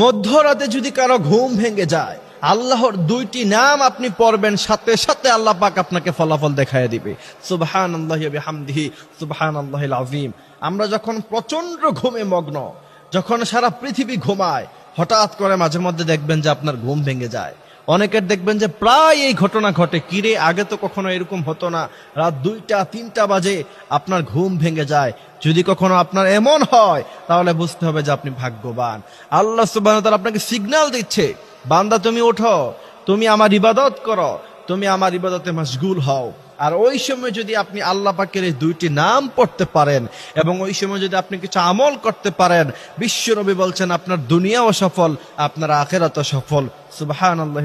মধ্যরাতে যদি কারও ঘুম ভেঙে যায়, আল্লাহর দুইটি নাম আপনি পড়বেন, সাথে সাথে আল্লাহ পাক আপনাকে ফলাফল দেখায় দিবে। সুবহান আল্লাহামদিহি সুবহান আল্লাহ আজিম আমরা যখন প্রচণ্ড ঘুমে মগ্ন, যখন সারা পৃথিবী ঘুমায়, হঠাৎ করে মাঝে মধ্যে দেখবেন যে আপনার ঘুম ভেঙে যায়। অনেকের দেখবেন যে প্রায় এই ঘটনা ঘটে। কিরে আগে তো কখনো এরকম হতো না। রাত দুইটা, তিনটা বাজে আপনার ঘুম ভেঙে যায়। যদি কখনো আপনার এমন হয়, তাহলে বুঝতে হবে যে আপনি ভাগ্যবান। আল্লাহ সুবাহ আপনাকে সিগন্যাল দিচ্ছে, বান্দা তুমি ওঠো, তুমি আমার ইবাদত করো, তুমি আমার ইবাদতে মশগুল হও। আর ওই সময় যদি আপনি আল্লাহ পাকের এই দুইটি নাম পড়তে পারেন, এবং ওই সময় যদি আপনি কিছু আমল করতে পারেন, বিশ্বনবী বলছেন, আপনার দুনিয়াও সফল, আপনার আখেরাতও সফল। সুবহান আল্লাহ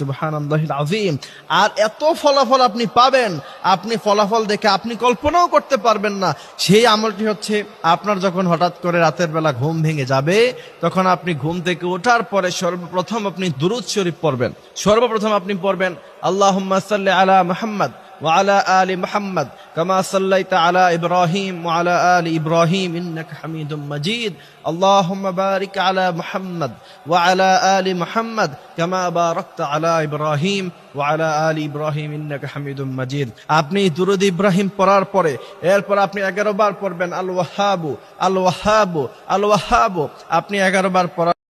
সুবহান আজিম আর এত ফলাফল আপনি পাবেন, আপনি ফলাফল দেখে আপনি কল্পনাও করতে পারবেন না। সেই আমলটি হচ্ছে, আপনার যখন হঠাৎ করে রাতের বেলা ঘুম ভেঙে যাবে, তখন আপনি ঘুম থেকে ওঠার পরে সর্বপ্রথম আপনি দুরুদ শরীফ পড়বেন। সর্বপ্রথম আপনি পড়বেন আল্লাহ সাল্লি আলা মুহাম্মদ وعلى آل محمد كما صليت على إبراهيم وعلى آل إبراهيم إنك حميد مجيد اللهم بارك على محمد وعلى آل محمد كما باركت على إبراهيم وعلى آل إبراهيم إنك حميد مجيد আপনি দুরুদ ইব্রাহিম পড়ার পরে এরপর আপনি এগারো বার পড়বেন আল ওয়াহাবু আল ওয়াহাবু আল ওয়াহাবু আপনি এগারো বার পড়ার